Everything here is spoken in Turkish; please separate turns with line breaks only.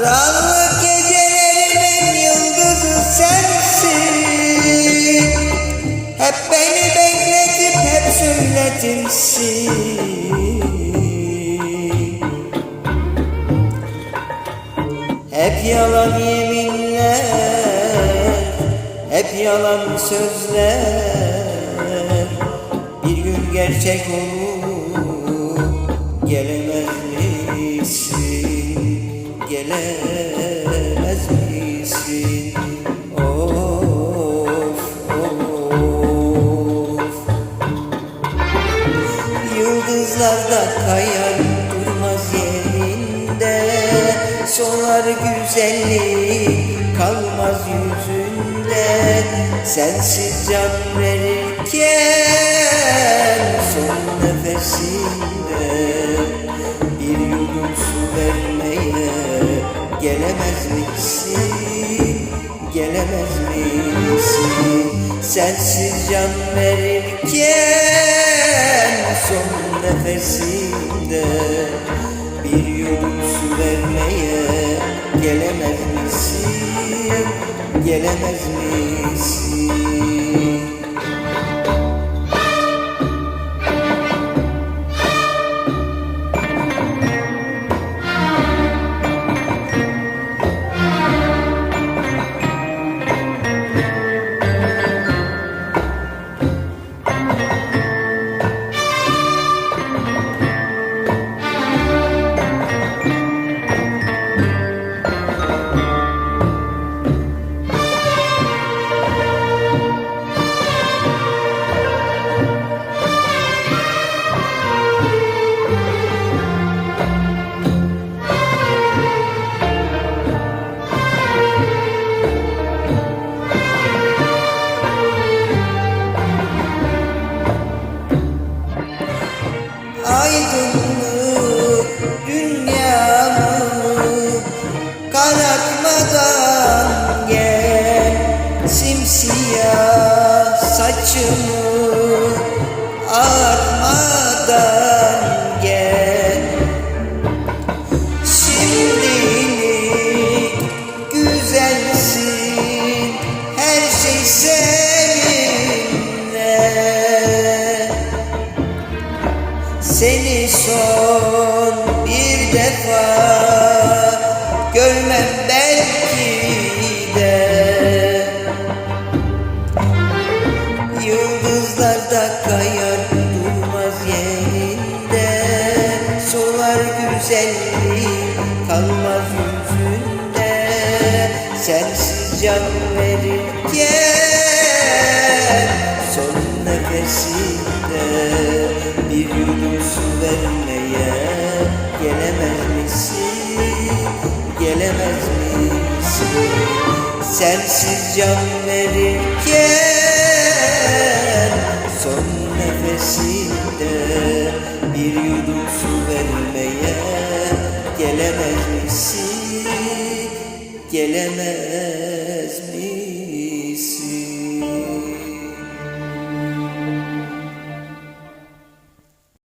Karanlık gecelerimin yıldızı sensin. Hep beni bekletip hep sünnetimsin. Hep yalan yeminler Hep yalan sözler Bir gün gerçek olur gelemez. Gelemez misin? Of of yerinde Solar güzellik kalmaz yüzünde Sensiz can verirken gelemez misin? Gelemez misin? Sensiz can verirken son nefesinde Bir yudum su vermeye gelemez misin? Gelemez misin? Karartmadan gel simsiyah saçımı ağartmadan gel. Şimdilik güzelsin her şey seninle. Seni son bir defa Güzellik kalmaz yüzünde Sensiz can verirken son nefesinde Bir yudum su vermeye gelemez misin? Gelemez misin? Sensiz can verirken son nefesinde bir yudum su vermeye gelemez misin? Gelemez